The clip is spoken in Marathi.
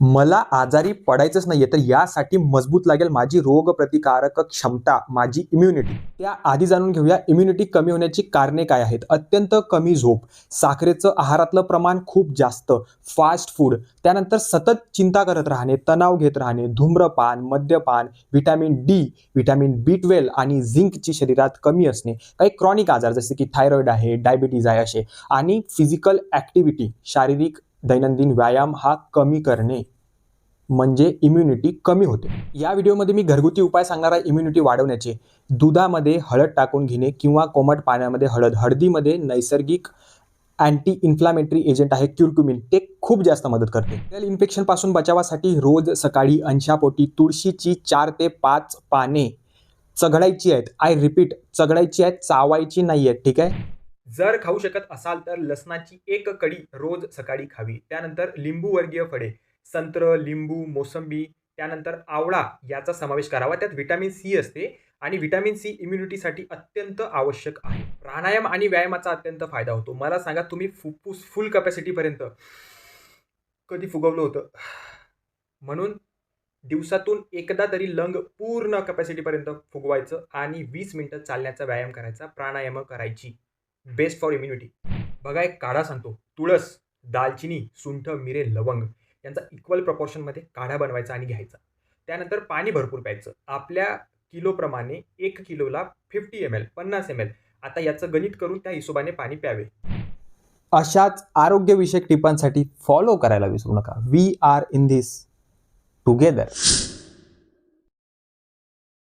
मला आजारी पडायचंच नाहीये तर यासाठी मजबूत लागेल माझी रोगप्रतिकारक क्षमता माझी इम्युनिटी त्या आधी जाणून घेऊया इम्युनिटी कमी होण्याची कारणे काय आहेत? अत्यंत कमी झोप साखरेचं आहारातलं प्रमाण खूप जास्त फास्ट फूड त्यानंतर सतत चिंता करत राहणे तणाव घेत राहणे धूम्रपान मद्यपान vitamin D vitamin B twelve आणि झिंकची शरीरात कमी असणे काही क्रॉनिक आजार जसे की थायरॉइड आहे डायबिटीज आहे असे आणि फिजिकल ॲक्टिव्हिटी शारीरिक दैनंदिन व्यायाम हा कमी करणे म्हणजे इम्युनिटी कमी होते. या व्हिडिओमध्ये मी घरगुती उपाय सांगणार आहे इम्युनिटी वाढवण्याचे. दुधामध्ये हळद टाकून घेणे किंवा कोमट पाण्यामध्ये हळद. हळदीमध्ये नैसर्गिक अँटी इन्फ्लामेटरी एजंट आहे क्युरक्युमिन ते खूप जास्त मदत करते. व्हायरल इन्फेक्शनपासून बचावासाठी रोज सकाळी अंशापोटी तुळशीची चार ते पाच पाने चघडायची आहेत. आय रिपीट चघडायची आहेत चावायची नाही आहेत ठीक आहे? जर खाऊ शकत असाल तर लसणाची एक कडी रोज सकाळी खावी. त्यानंतर लिंबूवर्गीय फळे संत्र लिंबू मोसंबी त्यानंतर आवळा याचा समावेश करावा. त्यात व्हिटॅमिन सी असते आणि व्हिटॅमिन सी इम्युनिटीसाठी अत्यंत आवश्यक आहे. प्राणायाम आणि व्यायामाचा अत्यंत फायदा होतो. मला सांगा तुम्ही फुफ्फुस फुल कॅपॅसिटीपर्यंत कधी फुगवलं होतं? म्हणून दिवसातून एकदा तरी लंग पूर्ण कॅपॅसिटीपर्यंत फुगवायचं आणि वीस मिनटं चालण्याचा व्यायाम करायचा प्राणायाम करायची. बेस्ट फॉर इम्युनिटी बघा एक काढा सांगतो. तुळस दालचिनी सुंठ मिरे लवंग यांचा इक्वल प्रपोर्शनमध्ये काढा बनवायचा आणि घ्यायचा. त्यानंतर पाणी भरपूर प्यायचं. आपल्या किलोप्रमाणे एक किलोला फिफ्टी एम एल पन्नास एम एल आता याचं गणित करून त्या हिशोबाने पाणी प्यावे. अशाच आरोग्यविषयक टिपांसाठी फॉलो करायला विसरू नका. We are in this together